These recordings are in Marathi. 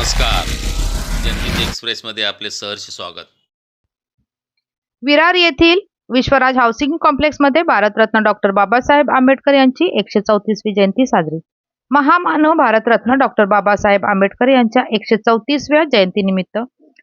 नमस्कार. जनहित एक्सप्रेसमध्ये आपले सहर्ष स्वागत. विरार येथील विश्वराज हाऊसिंग कॉम्प्लेक्समध्ये भारतरत्न डॉक्टर बाबासाहेब आंबेडकर यांची एकशे चौतीसवी जयंती साजरी. महामानव भारतरत्न डॉक्टर बाबासाहेब आंबेडकर यांच्या एकशे चौतीसव्या जयंतीनिमित्त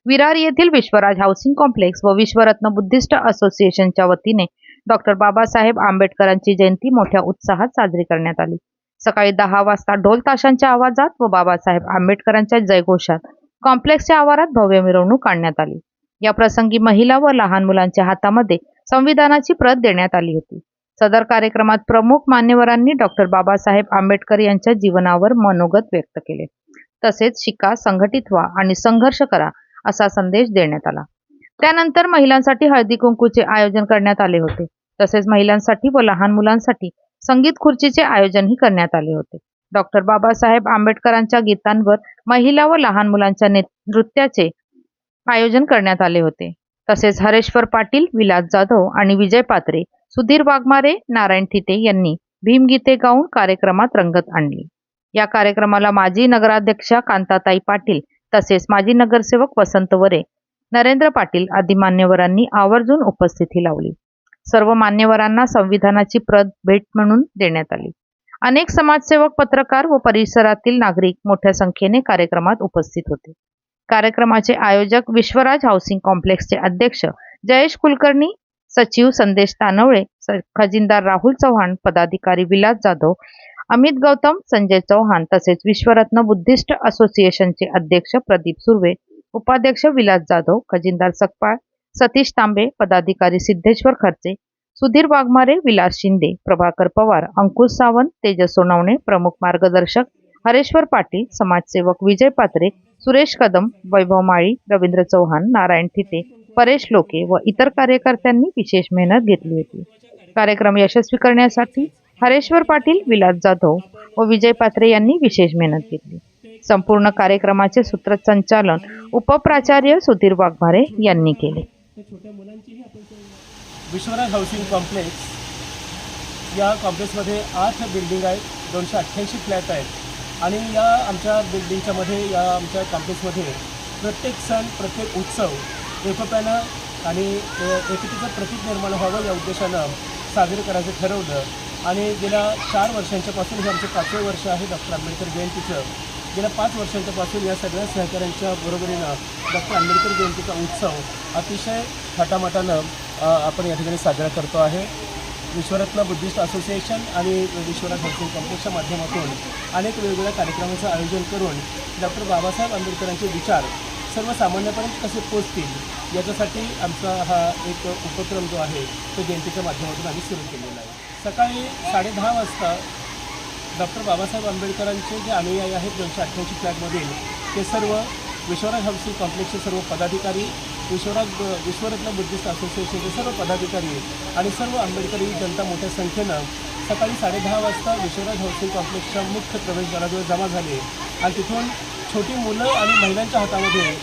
विरार येथील विश्वराज हाऊसिंग कॉम्प्लेक्स व विश्वरत्न बुद्धिस्ट असोसिएशनच्या वतीने डॉक्टर बाबासाहेब आंबेडकरांची जयंती मोठ्या उत्साहात साजरी करण्यात आली. सकाळी दहा वाजता ढोल ताशांच्या आवाजात व बाबासाहेब आंबेडकरांच्या जयघोषात कॉम्प्लेक्सच्या आवारात भव्य मिरवणूक काढण्यात आली. या प्रसंगी महिला व लहान मुलांच्या हातामध्ये संविधानाची प्रत देण्यात आली होती. सदर कार्यक्रमात प्रमुख मान्यवरांनी डॉक्टर बाबासाहेब आंबेडकर यांच्या जीवनावर मनोगत व्यक्त केले. तसेच शिका संघटित व्हा आणि संघर्ष करा असा संदेश देण्यात आला. त्यानंतर महिलांसाठी हळदी कुंकूचे आयोजन करण्यात आले होते. तसेच महिलांसाठी व लहान मुलांसाठी संगीत खुर्चीचे आयोजनही करण्यात आले होते. डॉक्टर बाबासाहेब आंबेडकरांच्या गीतांवर महिला व लहान मुलांच्या ने- नृत्याचे आयोजन करण्यात आले होते. तसेच हरेश्वर पाटील विलास जाधव आणि विजय पात्रे सुधीर वाघमारे नारायण थिटे यांनी भीमगीते गाऊन कार्यक्रमात रंगत आणली. या कार्यक्रमाला माजी नगराध्यक्षा कांताताई पाटील तसेच माजी नगरसेवक वसंत वरे नरेंद्र पाटील आदी मान्यवरांनी आवर्जून उपस्थिती लावली. सर्व मान्यवरांना संविधानाची प्रत भेट म्हणून देण्यात आली. अनेक समाजसेवक पत्रकार व परिसरातील नागरिक मोठ्या संख्येने कार्यक्रमात उपस्थित होते. कार्यक्रमाचे आयोजक विश्वराज हाऊसिंग कॉम्प्लेक्सचे अध्यक्ष जयेश कुलकर्णी सचिव संदेश तानवळे खजिनदार राहुल चव्हाण पदाधिकारी विलास जाधव अमित गौतम संजय चौहान तसेच विश्वरत्न बुद्धिस्ट असोसिएशनचे अध्यक्ष प्रदीप सुर्वे उपाध्यक्ष विलास जाधव खजिनदार सकपाळ सतीश तांबे पदाधिकारी सिद्धेश्वर खर्चे सुधीर वाघमारे विलास शिंदे प्रभाकर पवार अंकुश सावंत तेजस सोनवणे प्रमुख मार्गदर्शक हरेश्वर पाटील समाजसेवक विजय पात्रे सुरेश कदम वैभव माळी रवींद्र चव्हाण नारायण थिते परेश लोके व इतर कार्यकर्त्यांनी विशेष मेहनत घेतली होती. कार्यक्रम यशस्वी करण्यासाठी हरेश्वर पाटील विलास जाधव व विजय पात्रे यांनी विशेष मेहनत घेतली. संपूर्ण कार्यक्रमाचे सूत्रसंचालन उपप्राचार्य सुधीर वाघमारे यांनी केले. विश्वराज हाऊसिंग कॉम्प्लेक्स या कॉम्प्लेक्समध्ये आठ बिल्डिंग आहेत दोनशे अठ्ठ्याऐंशी फ्लॅट आहेत. आणि या आमच्या बिल्डिंगच्यामध्ये या आमच्या कॉम्प्लेक्समध्ये प्रत्येक सण प्रत्येक उत्सव एकोप्यानं आणि एकतेचं प्रतीक निर्माण व्हावं या उद्देशानं साजरे करायचं ठरवलं. आणि गेल्या चार वर्षांच्यापासून हे आमचं पाचवे वर्ष आहे डॉक्टर आंबेडकर जयंतीचं. गेल्या पाच वर्षांच्यापासून या सगळ्या सहकाऱ्यांच्या बरोबरीनं डॉक्टर आंबेडकर जयंतीचा उत्सव अतिशय थाटामाटानं आपण या ठिकाणी साजरा करतो आहे. विश्वरत्न बुद्धिस्ट असोसिएशन आणि विश्वनाथ हाऊसिंग कॉम्प्लेक्सच्या माध्यमातून अनेक वेगवेगळ्या कार्यक्रमाचं आयोजन करून डॉक्टर बाबासाहेब आंबेडकरांचे विचार सर्वसामान्यपर्यंत कसे पोचतील याच्यासाठी आमचा हा एक उपक्रम जो आहे तो जयंतीच्या माध्यमातून आम्ही सुरू केलेला आहे. सकाळी साडेदहा वाजता डॉक्टर बाबासाहेब आंबेडकरांचे जे अनुयायी आहेत दोनशे अठ्ठ्याऐंशी फ्लॅटमधील ते सर्व विश्वराज हाऊसिंग कॉम्प्लेक्सचे सर्व पदाधिकारी विश्वराज विश्वरत्न बुद्धिस्ट असोसिएशनचे सर्व पदाधिकारी आणि सर्व आंबेडकरी जनता मोठ्या संख्येनं सकाळी साडेदहा वाजता विश्वराज हाऊसिंग कॉम्प्लेक्सच्या मुख्य प्रवेशद्वाराजवळ जमा झाले आणि तिथून छोटी मुलं आणि महिलांच्या हातामध्ये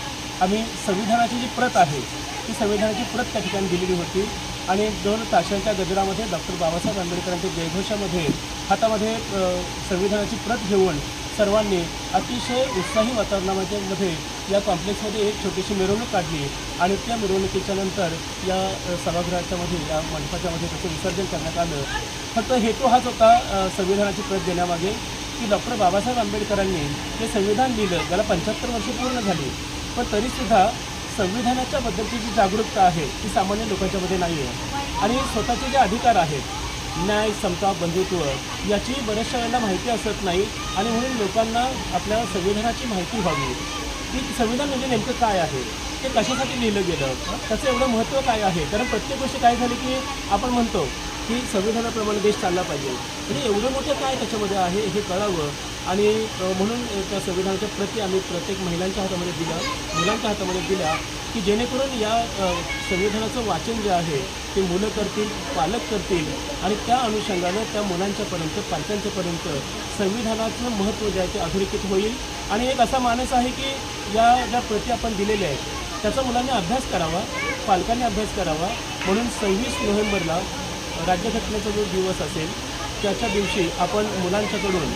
आम्ही संविधानाची जी प्रत आहे ती संविधानाची प्रत त्या ठिकाणी दिलेली होती. आणि दोन ताशांच्या गजरामध्ये डॉक्टर बाबासाहेब आंबेडकरांच्या जयघोषामध्ये हातामध्ये संविधानाची प्रत घेऊन सर्वांनी अतिशय उत्साही वातावरणामध्ये मध्ये या कॉम्प्लेक्समध्ये एक छोटीशी मिरवणूक काढली आणि त्या मिरवणुकीच्या नंतर या सभागृहाच्यामध्ये या मंडपाच्यामध्ये त्याचं विसर्जन करण्यात आलं. फक्त हेतू हाच होता संविधानाची प्रत देण्यामागे की डॉक्टर बाबासाहेब आंबेडकरांनी जे संविधान लिहिलं. त्याला पंच्याहत्तर वर्ष पूर्ण झाली. पण तरीसुद्धा संविधानाच्या बद्दलची जी जागरूकता आहे ती सामान्य लोकांच्यामध्ये नाही आहे आणि स्वतःचे जे अधिकार आहेत न्याय समता बंधुत्व याची बऱ्याचशा वेळेला माहिती असत नाही आणि म्हणून लोकांना आपल्या संविधानाची माहिती व्हावी की संविधान म्हणजे नेमकं काय आहे? ते कशासाठी लिहिलं गेलं? त्याचं एवढं महत्त्व काय आहे? कारण प्रत्येक गोष्ट काय झाली की आपण म्हणतो की संविधानाप्रमाणे देश चालला पाहिजे. म्हणजे एवढं मोठं काय त्याच्यामध्ये आहे हे कळावं. आणि म्हणून त्या संविधानाच्या प्रती आम्ही प्रत्येक महिलांच्या हातामध्ये दिल्या मुलांच्या हातामध्ये दिल्या की जेणेकरून या संविधानाचं वाचन जे आहे ते मुलं करतील पालक करतील आणि त्या अनुषंगानं त्या मुलांच्यापर्यंत पालकांच्यापर्यंत संविधानाचं महत्त्व जे आहे ते अधोरेखित होईल. आणि एक असा मानस आहे की या ज्या प्रती आपण दिलेल्या आहेत त्याचा मुलांनी अभ्यास करावा पालकांनी अभ्यास करावा. म्हणून सव्वीस नोव्हेंबरला राज्यघटनेचा जो दिवस असेल त्याच्या दिवशी आपण मुलांच्याकडून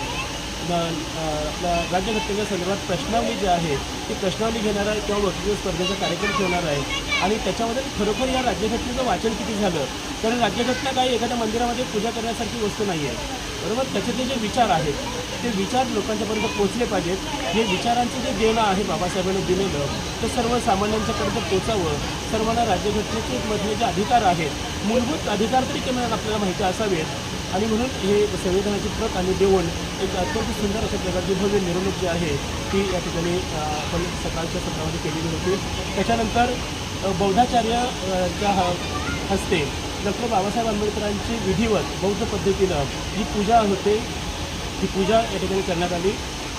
आपल्या राज्यघटनेच्या संदर्भात प्रश्नावली जी आहे ती प्रश्नावली घेणार आहे किंवा वक्तृत्व स्पर्धेचा कार्यक्रम ठेवणार आहे. आणि त्याच्यामध्ये खरोखर या राज्यघटनेचं वाचन किती झालं? कारण राज्यघटना काही एखाद्या मंदिरामध्ये पूजा करण्यासारखी वस्तू नाही आहे बरोबर त्याच्यातले जे विचार आहेत ते विचार लोकांच्यापर्यंत पोचले पाहिजेत. हे विचारांचं जे देणं आहे बाबासाहेबांनी दिलेलं ते सर्वसामान्यांच्यापर्यंत पोचावं. सर्वांना राज्यघटनेचे मधले जे अधिकार आहेत मूलभूत अधिकार तरी किमान आपल्याला माहिती असावेत. आणि म्हणून हे संविधानाची प्रत आणि देवण एक अत्यंत सुंदर अशा प्रकारची भव्य मिरवणूक जी आहे ती या ठिकाणी आपण सकाळच्या सत्रामध्ये केलेली होती. त्याच्यानंतर बौद्धाचार्यच्या बौद्धाचार्य ह- हस्ते डॉक्टर बाबासाहेब आंबेडकरांची विधिवत बौद्ध पद्धतीनं जी पूजा होते ही पूजा या ठिकाणी करण्यात आली.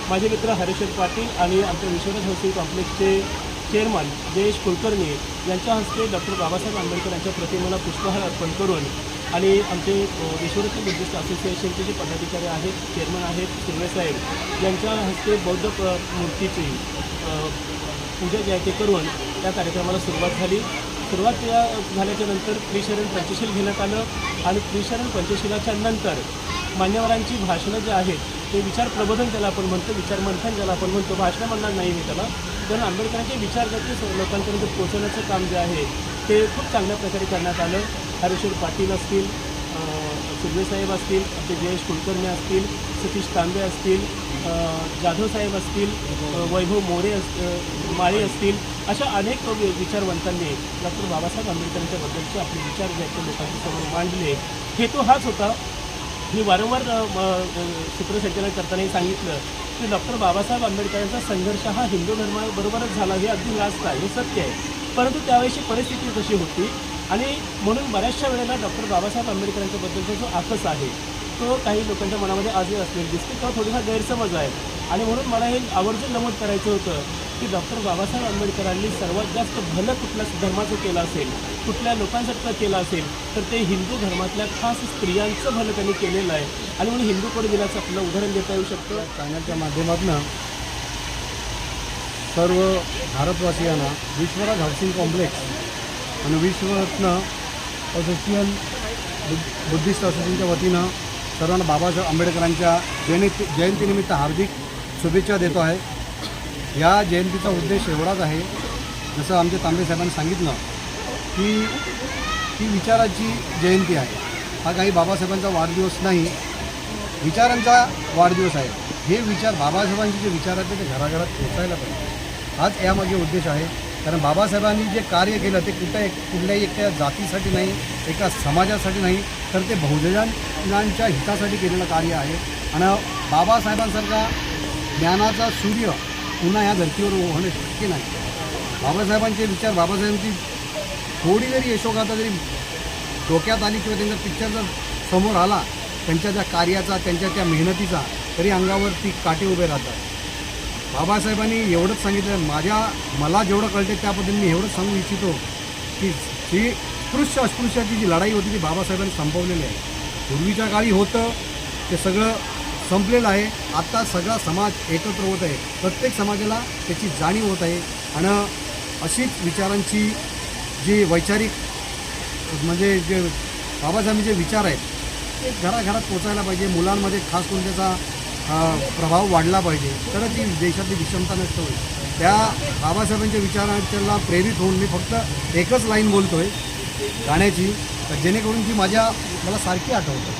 माझे मित्र हरेश्वर पाटील आणि आमच्या विश्वनाथ हाऊसिंग कॉम्प्लेक्सचे चेअरमन जयेश कुलकर्णी यांच्या हस्ते डॉक्टर बाबासाहेब आंबेडकर यांच्या प्रतिमेला पुष्पहार अर्पण करून आणि आमचे अ, विश्वरत्न बुद्धिस्ट असोसिएशनचे जे पदाधिकारी आहेत चेअरमन आहेत साहेब यांच्या हस्ते बौद्ध मूर्तीची पूजा जी आहे ते करून त्या कार्यक्रमाला सुरुवात झाली. सुरुवात या झाल्याच्यानंतर त्रिशरण पंचशील घेण्यात आलं आणि त्रिशरण पंचशीलाच्या नंतर मान्यवरांची भाषणं जे आहेत ते विचार प्रबोधन ज्याला आपण म्हणतो विचार मंथन ज्याला आपण म्हणतो भाषणं म्हणणार नाही मी त्याला. कारण आंबेडकरांचे विचार जर लोकांपर्यंत पोहोचवण्याचं काम जे आहे ते खूप चांगल्या प्रकारे करण्यात आलं. हरेश्वर पाटील असतील सुर्वेसाहेब असतील आपले जयेश कुलकर्णी असतील सतीश तांबे असतील जाधवसाहेब असतील वैभव मोरे अस माळे असतील अशा अनेक विचारवंतांनी डॉक्टर बाबासाहेब आंबेडकरांच्या बद्दलचे आपले विचार जे आहेत ते लोकांच्या समोर मांडले. हेतू हाच होता. मी वारंवार म, सूत्रसंचालन करतानाही सांगितलं की डॉक्टर बाबासाहेब आंबेडकरांचा संघर्ष हा हिंदू धर्माबरोबरच झाला हे अगदी लास्ट आहे हे सत्य आहे. परंतु त्यावेळेची परिस्थिती तशी होती? आणि म्हणून बऱ्याचशा वेळेला डॉक्टर बाबासाहेब आंबेडकरांच्या बद्दलचा जो आकस आहे तो काही लोकांच्या मनामध्ये आजही असलेला दिसते किंवा थोडासा गैरसमज आहे आणि म्हणून मला हे आवर्जून नमूद करायचं होतं की डॉक्टर बाबासाहेब आंबेडकरांनी सर्वात जास्त भलं कुठल्या धर्माचं केलं असेल कुठल्या लोकांसाठी केलं असेल तर ते हिंदू धर्मातल्या खास स्त्रियांचं भलं त्यांनी केलेलं आहे. आणि म्हणून हिंदू कोड दिनाचं आपलं उदाहरण देता येऊ शकतं? चॅनलच्या माध्यमातून सर्व भारतवासियांना विश्वराज हाऊसिंग कॉम्प्लेक्स आणि विश्वरत्न असोसिएशन बुद्ध बुद्धिस्ट असोसिएशनच्या वतीनं सर्वांना बाबासाहेब आंबेडकरांच्या जयंती जयंतीनिमित्त हार्दिक शुभेच्छा देतो आहे. या जयंतीचा उद्देश एवढाच आहे जसं आमच्या तांबे साहेबांनी सांगितलं की ही विचाराची जयंती आहे. हा काही बाबासाहेबांचा वाढदिवस नाही विचारांचा वाढदिवस आहे. हे विचार बाबासाहेबांचे जे विचार आहेत ते घराघरात पोचायला पाहिजे. हाच यामागे उद्देश आहे. कारण बाबासाहेबांनी जे कार्य केलं ते कुठं एक कुठल्याही एका जातीसाठी नाही एका समाजासाठी नाही तर ते बहुजनांच्या हितासाठी केलेलं कार्य आहे. आणि बाबासाहेबांसारखा ज्ञानाचा सूर्य पुन्हा या धर्तीवर होणे शक्य नाही. बाबासाहेबांचे विचार बाबासाहेबांची थोडी जरी यशोगाथा जरी डोक्यात आली किंवा त्यांचा पिक्चर जर समोर आला त्यांच्या त्या कार्याचा त्यांच्या त्या मेहनतीचा तरी अंगावर ती काटे उभे राहतात. बाबासाहेबांनी एवढंच सांगितलं. माझ्या मला जेवढं कळते त्याबद्दल मी एवढंच सांगू इच्छितो की जी स्पृश्य अस्पृश्याची जी लढाई होती ती बाबासाहेबांनी संपवलेली आहे. पूर्वीच्या काळी होतं ते सगळं संपलेलं आहे. आत्ता सगळा समाज एकत्र होत आहे. प्रत्येक समाजाला त्याची जाणीव होत आहे. आणि अशीच विचारांची जी वैचारिक म्हणजे जे बाबासाहेबांचे जे विचार आहेत ते घराघरात पोचायला पाहिजे. मुलांमध्ये खास करून त्याचा प्रभाव वाढला पाहिजे. तरच ही देशातली विषमता नष्ट होईल. त्या बाबासाहेबांच्या विचारांच्याला प्रेरित होऊन मी फक्त एकच लाईन बोलतो आहे गाण्याची जेणेकरून ती माझ्या मला सारखी आठवतं.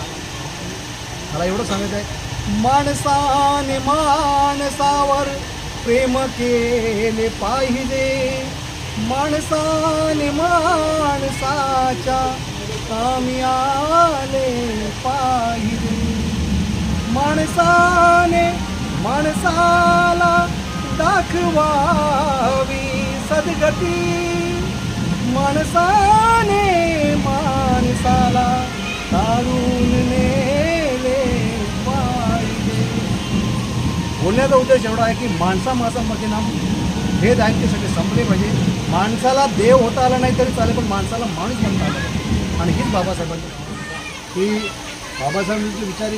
मला एवढं सांगायचं आहे माणसाने माणसावर प्रेम केले पाहिजे. माणसाने माणसाच्या कामी आले पाहिजे. माणसाने माणसाला दाखवावी सद्गती. माणसाने माणसाला तारून नेले पाहिजे. बोलण्याचा उद्देश एवढा आहे की माणसा माणसामध्ये ना भेद आहेत ते सगळे संपले पाहिजे. माणसाला देव होता आला नाही तरी चालेल पण माणसाला माणूस म्हणता आला आणि हीच बाबासाहेबांची की बाबासाहेबांची विचार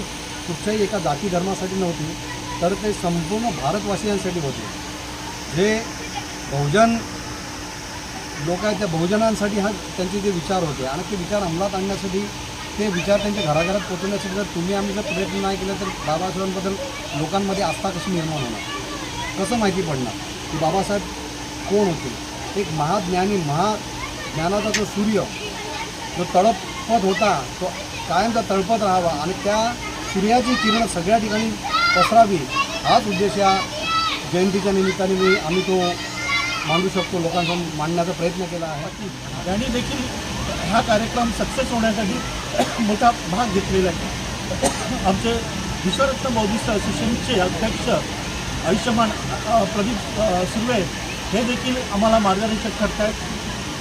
कुठच्याही एका जाती धर्मासाठी नव्हती तर ते संपूर्ण भारतवासियांसाठी होते. जे बहुजन लोक आहेत त्या बहुजनांसाठी हा त्यांचे जे विचार होते आणि ते विचार अंमलात आणण्यासाठी ते विचार त्यांच्या घराघरात पोचवण्यासाठी जर तुम्ही आम्ही जर प्रयत्न नाही केला तर बाबासाहेबांबद्दल लोकांमध्ये आस्था कशी निर्माण होणार? कसं माहिती पडणार? की बाबासाहेब कोण होते? एक महाज्ञानी महाज्ञानाचा जो सूर्य जो तळपत होता तो कायमचा तळपत राहावा आणि त्या सूर्याची किरण सगळ्या ठिकाणी पसरावी हाच उद्देश या जयंतीच्या निमित्ताने मी आम्ही तो मांडू शकतो. लोकांसमोर मांडण्याचा प्रयत्न केला आहे. यांनी देखील हा कार्यक्रम सक्सेस होण्यासाठी मोठा भाग घेतलेला आहे. आमचे विश्वरत्न बौद्धिस्ट असोसिएशनचे अध्यक्ष आयुष्यमान प्रदीप सुर्वे हे देखील आम्हाला मार्गदर्शक करत आहेत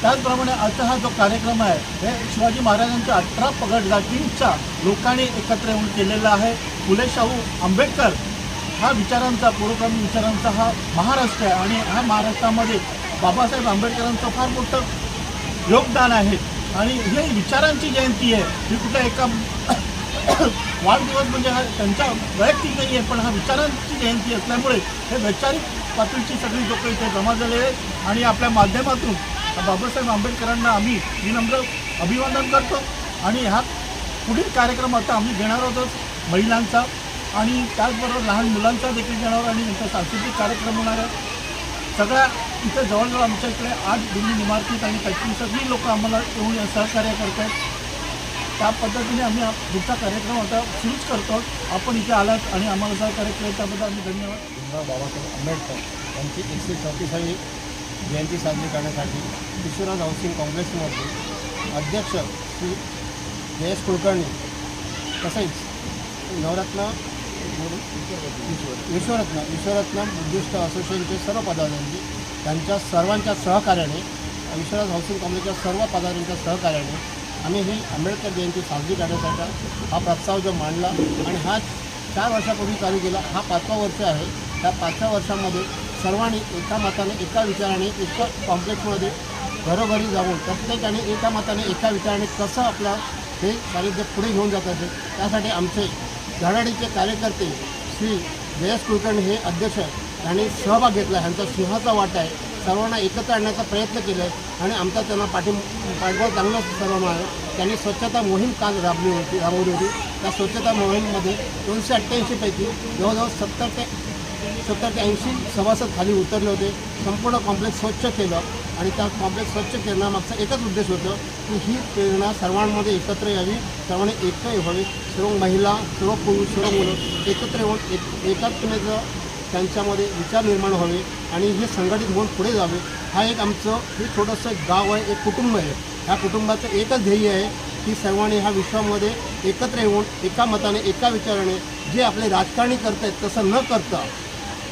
त्याचप्रमाणे आजचा हा जो कार्यक्रम आहे हे शिवाजी महाराजांच्या अठरा पगड जातींच्या लोकांनी एकत्र येऊन केलेला आहे. फुले शाहू आंबेडकर हा विचारांचा पूर्वक्रमी विचारांचा हा महाराष्ट्र आहे आणि ह्या महाराष्ट्रामध्ये बाबासाहेब आंबेडकरांचं फार मोठं योगदान आहे. आणि ही विचारांची जयंती आहे. ही कुठल्या एका वाढदिवस म्हणजे हा त्यांच्या वैयक्तिक नाही आहे पण हा विचारांची जयंती असल्यामुळे हे वैचारिक पातळीची सगळी लोक इथे जमा झाले आहेत. आणि आपल्या माध्यमातून बाबासाहेब आंबेडकरांना आम्ही विनम्र अभिवादन करतो. आणि हा पुढील कार्यक्रम आता आम्ही घेणार आहोत महिलांचा. आणि त्याचबरोबर लहान मुलांचा देखील घेणार आणि नंतर सांस्कृतिक कार्यक्रम होणार आहे. सगळ्या इथं जवळजवळ आमच्या इकडे आठ बिल्डिंग इमारतीत आणि त्याची सगळी लोक आम्हाला येऊन सहकार्य करत आहेत त्या पद्धतीने आम्ही पुढचा कार्यक्रम आता सुरूच करतो. आपण इथे आलात आणि आम्हाला सहकार्य केलं त्याबद्दल आम्ही धन्यवाद. बाबासाहेब आंबेडकर यांची एकशे चौतीसावी जयंती साजरी करण्यासाठी विश्वनाथ हाऊसिंग कॉम्प्लेक्समध्ये अध्यक्ष श्री जयेश कुलकर्णी तसेच नवरत्न विश्वरत्न विश्वरत्न बुद्धिस्ट असोसिएशनचे सर्व पदाधिकारी त्यांच्या सर्वांच्या सहकार्याने विश्वनाथ हाऊसिंग कॉम्प्लेक्सच्या सर्व पदाधिकाऱ्यांच्या सहकार्याने आम्ही ही आंबेडकर जयंती साजरी करण्यासाठी हा प्रस्ताव जो मांडला आणि हा चार वर्षापूर्वी चालू केला हा पाचवा वर्ष आहे. त्या पाचव्या वर्षामध्ये सर्वांनी एका मताने एका विचाराने एका कॉम्प्लेक्समध्ये घरोघरी जाऊन प्रत्येकाने एका मताने एका विचाराने कसं आपला हे सानिध्य पुढे घेऊन जात असेल त्यासाठी आमचे धडाडीचे कार्यकर्ते श्री जयस कुलकर्णी हे अध्यक्ष यांनी सहभाग घेतला ह्यांचा सिंहाचा वाटा आहे. सर्वांना एकत्र आणण्याचा प्रयत्न केला आहे आणि आमचा त्यांना पाठी पाठबळ चांगला सर्व आहे. त्यांनी स्वच्छता मोहीम काल राबली होती राबवली होती. त्या स्वच्छता मोहीममध्ये दोनशे अठ्ठ्याऐंशीपैकी जवळजवळ सत्तर ते सत्तर ते ऐंशी सभासद खाली उतरले होते. संपूर्ण कॉम्प्लेक्स स्वच्छ केलं आणि त्या कॉम्प्लेक्स स्वच्छ करण्यामागचा एकच उद्देश होतं की ही प्रेरणा सर्वांमध्ये एकत्र यावी. सर्वांनी एकत्र व्हावी. सर्व महिला सर्व पुरुष सर्व मुलं एकत्र येऊन एक एकात्मेचं त्यांच्यामध्ये विचार निर्माण व्हावे आणि हे संघटित होऊन पुढे जावे. हा एक आमचं हे छोटंसं गाव आहे एक कुटुंब आहे. ह्या कुटुंबाचं एकच ध्येय आहे की सर्वांनी ह्या विश्वामध्ये एकत्र येऊन एका मताने एका विचाराने जे आपले राजकारणी करत आहेत तसं न करता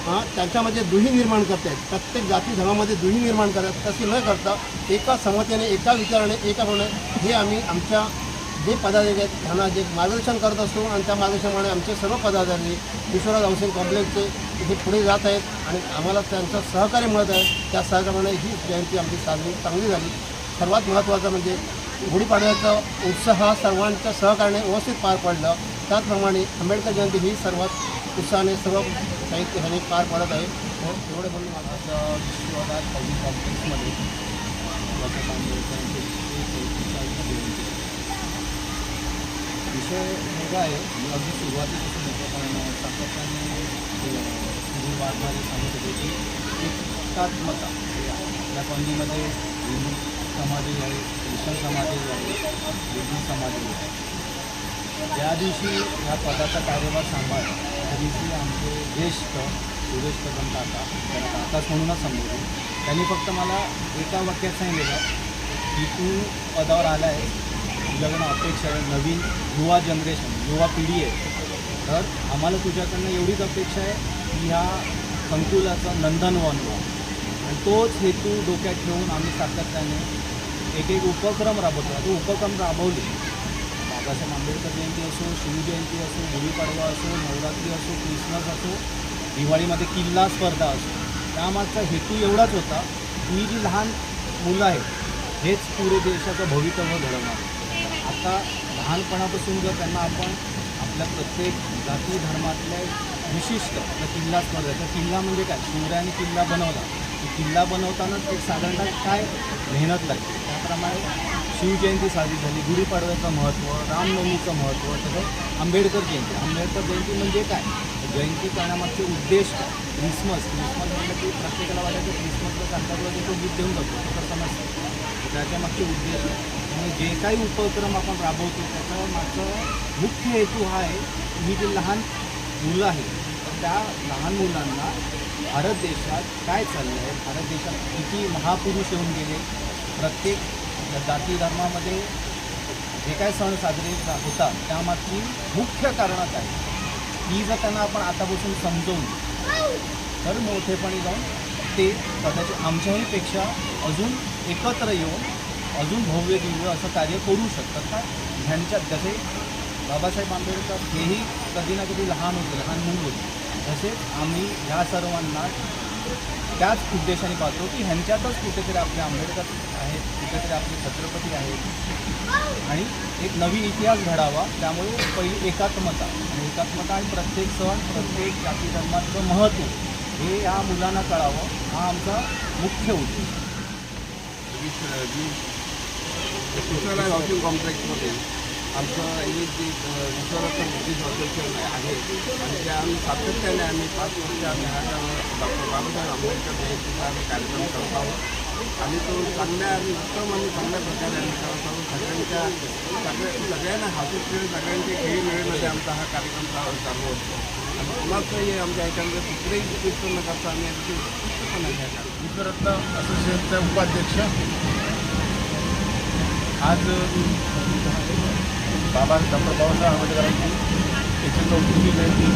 हां त्यांच्यामध्ये दुही निर्माण करतायत प्रत्येक जाती धर्मामध्ये दुही निर्माण करतात तसे न करता एका समतेने एका विचाराने एका प्रमाणे हे आम्ही आमच्या जे पदाधिकारी आहेत त्यांना जे मार्गदर्शन करत असतो आणि त्या मार्गदर्शनामुळे आमचे सर्व पदाधिकारी विश्वराज हाऊसिंग कॉम्प्लेक्सचे हे पुढे जात आहेत आणि आम्हाला त्यांचं सहकार्य मिळत आहे. त्या सहकार्यामुळे ही जयंती आमची साजरी चांगली झाली. सर्वात महत्त्वाचं म्हणजे गुढीपाडव्याचा उत्साह हा सर्वांच्या सहकार्याने व्यवस्थित पार पडला. त्याचप्रमाणे आंबेडकर जयंती ही सर्वात उत्साहाने सर्व साहित्य ह्याने पार पडत हो, एवढं चौतीसावी जयंती. विषय वेगळा आहे मी अगदी सुरुवातीपासून होतो अ, होते एकात्मता या हिंदू समाजही आहे ख्रिश्चन समाजही आहे बुद्धी समाजही आहे त्या दिवशी पदाचा कार्यभार सांभाळ त्या दिवशी आमचे ज्येष्ठ सुरेश कदम काका काकाच म्हणूनच समजतो त्यांनी फक्त मला एका वाक्यात सांगितलं की तू पदावर आला आहे तुझ्याकडनं अपेक्षा आहे नवीन युवा जनरेशन युवा पिढी आहे. तर आम्हाला तुझ्याकडनं एवढीच अपेक्षा आहे की ह्या संकुलाचं नंदनवन व्हा. आणि तोच हेतू डोक्यात ठेवून आम्ही सातत्याने एक एक उपक्रम राबवतो. तो उपक्रम राबवले. बाबासाहेब आंबेडकर जयंती असो शिवजयंती असो गुढीपाडवा असो नवरात्री असो क्रिसमस असो दिवाळीमध्ये किल्ला स्पर्धा असो. त्यामागचा हेतू एवढाच होता ही जी लहान मुलं आहेत हेच पुढे देशाचं भवितव्य घडवणार आता लहानपणापासून जर त्यांना आपण आपल्या प्रत्येक जाती धर्मातल्या विशिष्ट त्या किल्ला स्पर्धा त्या किल्ला म्हणजे काय? शिवरायांनी किल्ला बनवला. किल्ला बनवतानाच ते साधारणतः काय मेहनत लागते? त्याप्रमाणे शिवजयंती साजरी झाली गुढीपाडव्याचं महत्त्व रामनवमीचं महत्त्व तसंच आंबेडकर जयंती. आंबेडकर जयंती म्हणजे काय? जयंती करण्यामागचे उद्देश काय? क्रिसमस. क्रिसमस म्हटलं की प्रत्येकाला वाटायचं क्रिसमसला सांगतात तो गीत देऊन जातो. तसं नसतं त्याच्यामागचे उद्देश आहे म्हणजे त्यामुळे जे काही उपक्रम आपण राबवतो त्याचा मागचा मुख्य हेतू हा आहे की ही जी लहान मुलं आहेत तर त्या लहान मुलांना भारत देशात काय चाललं आहे भारत देशात किती महापुरुष येऊन गेले? प्रत्येक जाती धर्मामध्ये जे काय सण साजरे होतात त्यामागची मुख्य कारणं काय? ही जर त्यांना आपण आतापासून समजवून तर मोठेपणी जाऊन ते कदाचित आमच्याहीपेक्षा अजून एकत्र येऊन अजून भव्य दिव्य असं कार्य करू शकतात का? ह्यांच्या जसे बाबासाहेब आंबेडकर हेही कधी ना कधी लहान होते लहान मुलं होते. तसेच आम्ही ह्या सर्वांना त्याच उद्देशाने पाहतो की ह्यांच्यातच कुठेतरी आपले आंबेडकर आहेत कुठेतरी आपले छत्रपती आहेत. आणि एक नवीन इतिहास घडावा त्यामुळे पहिली एकात्मता आणि एकात्मता आणि प्रत्येक सण प्रत्येक जाती धर्माचं महत्त्व हे या मुलांना कळावं हा आमचा मुख्य उद्देश. कॉम्प्लेक्समध्ये आमचं हे जे विश्वरत्न बुद्धिस्ट असोसिएशन आहे आणि ते आम्ही सातत्याने आम्ही पाच वर्ष आम्ही हा डॉक्टर बाबासाहेब आंबेडकर जयंतीचा आम्ही कार्यक्रम करत आहोत. आणि तो चांगल्या आणि उत्तम आणि चांगल्या प्रकारे आम्ही करत आहोत. सगळ्यांच्या सगळ्या सगळ्यांना हसू खेळ सगळ्यांचे खेळी मिळेमध्ये आमचा हा कार्यक्रम चालू असतो आणि कुणाचंही आमच्या याच्यामध्ये कुठलेही उपयुक्त न करता आम्ही याची उत्कृष्टपणे विश्वरत्न असोसिएशनचा उपाध्यक्ष. आज बाबा डॉक्टर बाबासाहेब आंबेडकरांची एकशे चौतीसवी जयंती.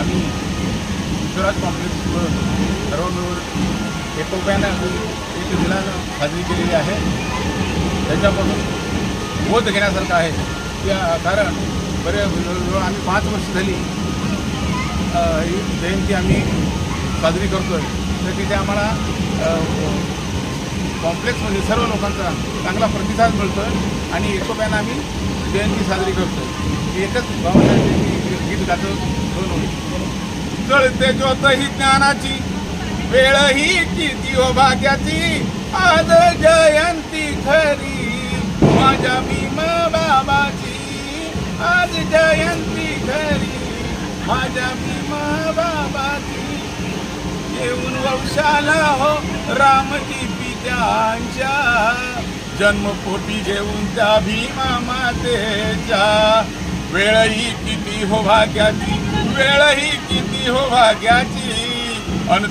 आम्ही विश्वराज कॉम्प्लेक्स मिळून सर्व मिळून एकोप्यानं एक दिलानं साजरी केलेली आहे. त्याच्यापासून बोध घेण्यासारखं आहे. त्या कारण बरे आम्ही पाच वर्ष झाली ही जयंती आम्ही साजरी करतो आहे तर तिथे आम्हाला कॉम्प्लेक्समध्ये सर्व लोकांचा चांगला प्रतिसाद मिळतो आहे आणि एकोप्यानं आम्ही जयंती साजरी करतो एकच बाबासाहेब जयंती गीत गातो दोन होईल जळते ज्योत ही ज्ञानाची वेळ ही किती हो भाग्याची. आज जयंती खरी माझ्या भीम बाबाची आज जयंती खरी माझ्या भीम बाबाची येऊन वंशाला हो रामजी पित्यांच्या. जन्मपोटी घेऊन त्या भीमा मातेच्या वेळही किती हो भाग्याची वेळही किती हो भाग्याची. अन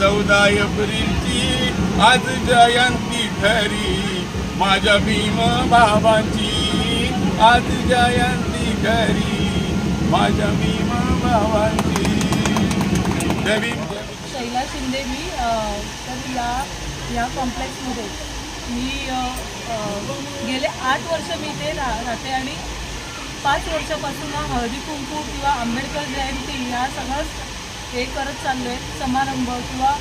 चौदा एप्रिलची आज जयंती खरी माझ्या भीम बाबांची आज जयंती खरी माझ्या भीम बाबांची. शैला शिंदे मी तर या या कॉम्प्लेक्समध्ये मी गेले आठ वर्ष मी इथे रा राहते आणि पाच वर्षापासून हळदी कुंकू किंवा आंबेडकर जयंती या सगळंच हे करत चाललो आहे समारंभ किंवा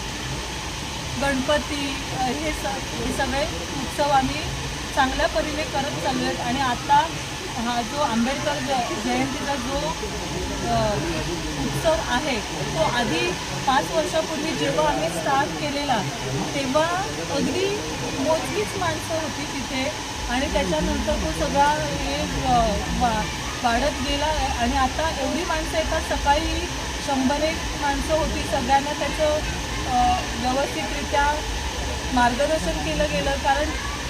गणपती हे स हे सगळे उत्सव आम्ही चांगल्या परीने करत चाललो आहेत आणि आता हा जो आंबेडकर ज जयंतीचा जो अ, उत्सव आहे तो आधी पाच वर्षापूर्वी जेव्हा आम्ही स्टार्ट केलेला तेव्हा अगदी मोजकीच माणसं होती तिथे. आणि त्याच्यानंतर तो सगळा हे वा वाढत गेला. आहे आणि आता एवढी माणसं येतात सकाळी शंभर एक माणसं होती सगळ्यांना त्याचं व्यवस्थितरित्या मार्गदर्शन केलं गेलं. कारण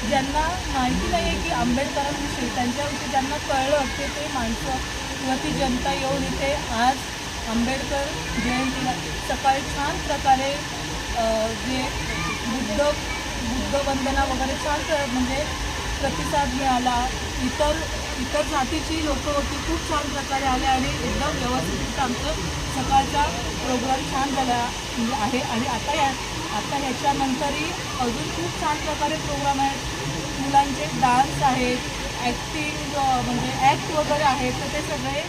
ज्यांना माहिती नाही आहे की आंबेडकरांविषयी त्यांच्याविषयी ज्यांना कळलं ते ते माणसं किंवा ती जनता येऊन इथे आज आंबेडकर जयंतीला सकाळी छान प्रकारे जे बुद्ध बुद्धवंदना वगैरे छान प्र- म्हणजे प्रतिसाद मिळाला. इतर इतर जातीची लोकं होती खूप छान प्रकारे आले आणि एकदम व्यवस्थित आमचं सकाळचा प्रोग्राम छान झाला म्हणजे आहे. आणि आता या आता ह्याच्यानंतरही अजून खूप छान प्रकारे प्रोग्राम आहेत. मुलांचे डान्स आहेत ॲक्टिंग म्हणजे ॲक्ट वगैरे आहेत. तर ते सगळे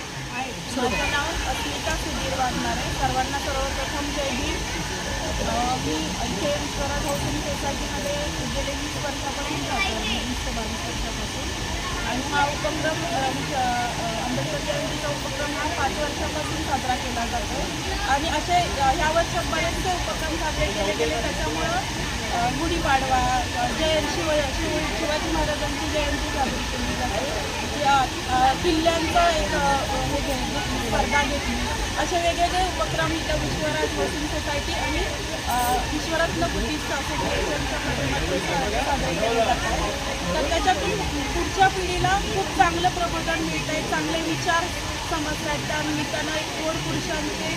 माझं नाव अस्मिता सुधीर वाघमारे. सर्वांना सर्वप्रथम जय भीम. मी इथे विश्वराज हाऊसिंग सोसायटीमध्ये गेले वीस वर्षापासून राहतो वीस ते बावीस वर्षापासून आणि हा उपक्रम म्हणजे, आंबेडकर जयंतीचा उपक्रम हा पाच वर्षापासून साजरा केला जातो. आणि असे ह्या वर्षात बरेचसे उपक्रम साजरे केले गेले. त्याच्यामुळं गुढीपाडवा जयंती शिव शिवाजी महाराजांची जयंती साजरी केली जाते. या किल्ल्यांचं एक हे स्पर्धा घेतली. असे वेगवेगळे उपक्रम इथं विश्वराज हाऊसिंग सोसायटी आणि अ, विश्वरत्न बुद्धिस्ट असोसिएशनच्या माध्यमातून साजरे केले जातात. तर त्याच्यातून पुढच्या पिढीला खूप चांगलं प्रबोधन मिळत आहे चांगले विचार समजत आहेत त्या निमित्तानं एक थोर पुरुषांचे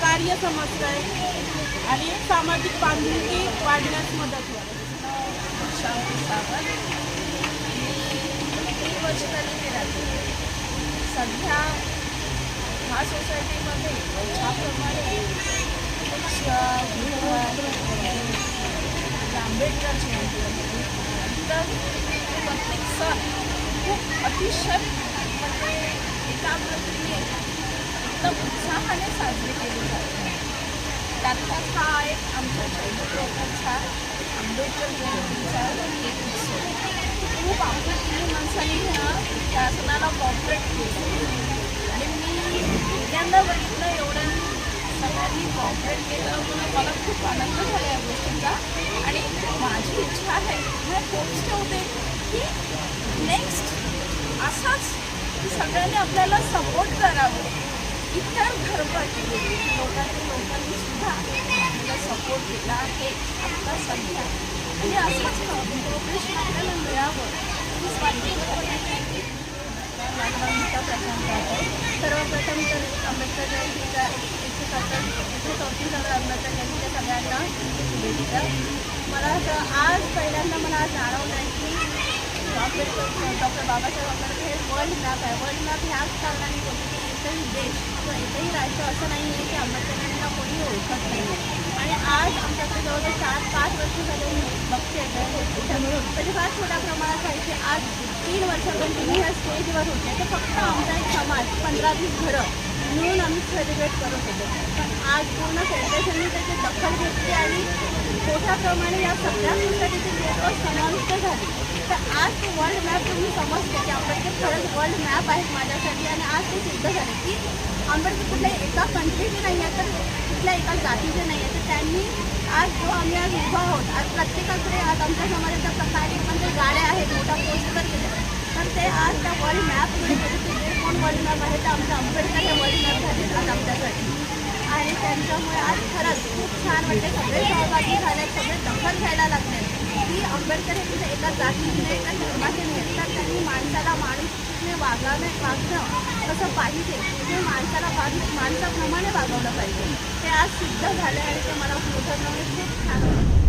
कार्य समजत आहे आणि सामाजिक बांधिलकी वाढण्यास मदत होते शांती सावंत. मी तीन वर्ष झाली ते राहते सध्या ह्या सोसायटीमध्ये ज्याप्रमाणे आंबेडकर जयंती तर प्रत्येक सण खूप अतिशय म्हणजे एकाग्रतेने एकदम उत्साहाने साजरे केले जाते. त्यातलाच हा एक आमच्या जैन लोकांचा आंबेडकर जयंतीचा एक उत्सव. खूप आपुलकीने माणसांनी ह्या शासनाला कॉपरेट केलं पहिल्यांदा बघितलं एवढं सगळ्यांनी कॉपरेट केलं. म्हणून मला खूप आनंद झाला या गोष्टींचा. आणि माझी इच्छा आहे मी होप्स ठेवते की नेक्स्ट असाच सगळ्यांनी आपल्याला सपोर्ट करावं. इतर धर्मातील लोकांनी लोकांनी सुद्धा आपल्याला सपोर्ट केला आहे आता सध्या आणि असंच प्रोग्रेशन आपल्याला मिळावं. ही स्वातंत्र्यपणे प्रशांत आहे तर आंबेडकर एकशे सत्तर एकशे चौतीस आंबेडकर जयंतीच्या सगळ्यांना शुभेच्छा मला असं आज पहिल्यांदा मला आज जाणवलं आहे की आंबेडकर डॉक्टर बाबासाहेब आंबेडकर हे वर्ल्ड मॅप आहे. वर्ल्ड मॅप ह्याच कारणाने होते की एकही देश किंवा एकही राज्य असं नाही आहे की आंबेडकरांना कोणी ओळखत नाही आणि आज आमच्याकडे जवळजवळ चार पाच वर्ष झाले मी बघते तरी फार छोट्या प्रमाणात व्हायचे आज तीन वर्षापर्यंत मी ह्या स्टेजवर होते. तर फक्त आमचा एक समाज पंधरा वीस घरं मिळून आम्ही सेलिब्रेट करत होतो. पण आज पूर्ण सेलिब्रेशननी त्याची दखल घेतली आणि मोठ्या प्रमाणे या सगळ्या सोसायटीचे लोक समाविष्ट झाली. तर आज तो वर्ल्ड मॅप तुम्ही समजते की आंबेडकर खरंच वर्ल्ड मॅप आहेत माझ्यासाठी आणि आज ते सिद्ध झाले की आंबेडकर कुठल्या एका कंट्रीचे नाही आहे तर कुठल्या एका जातीचे नाही आहे. तर त्यांनी आज जो आम्ही आज उभा आहोत आज प्रत्येकाकडे आज आमच्या समाजाच्या प्रकारे म्हणजे गाड्या आहेत मोठा पोस्टर केल्या. तर ते आज त्या वर्ल्ड मॅपमध्ये गेले आहे तर आमच्या आंबेडकर हे वर्ल्ड मॅप झाले आज आमच्यासाठी. आणि त्यांच्यामुळे आज खरंच खूप छान वाटते सगळे सहभागी झाले सगळे दखल घ्यायला लागले की आंबेडकर हे कुठे एका जातीने एका धर्माचे नाही तर त्यांनी माणसाला माणूसने वागावे वागणं कसं पाहिजे. ते माणसाला वाग माणसाप्रमाणे वागवलं पाहिजे. ते आज सिद्ध झालं आणि ते मला मोठं खूप छान वाटतं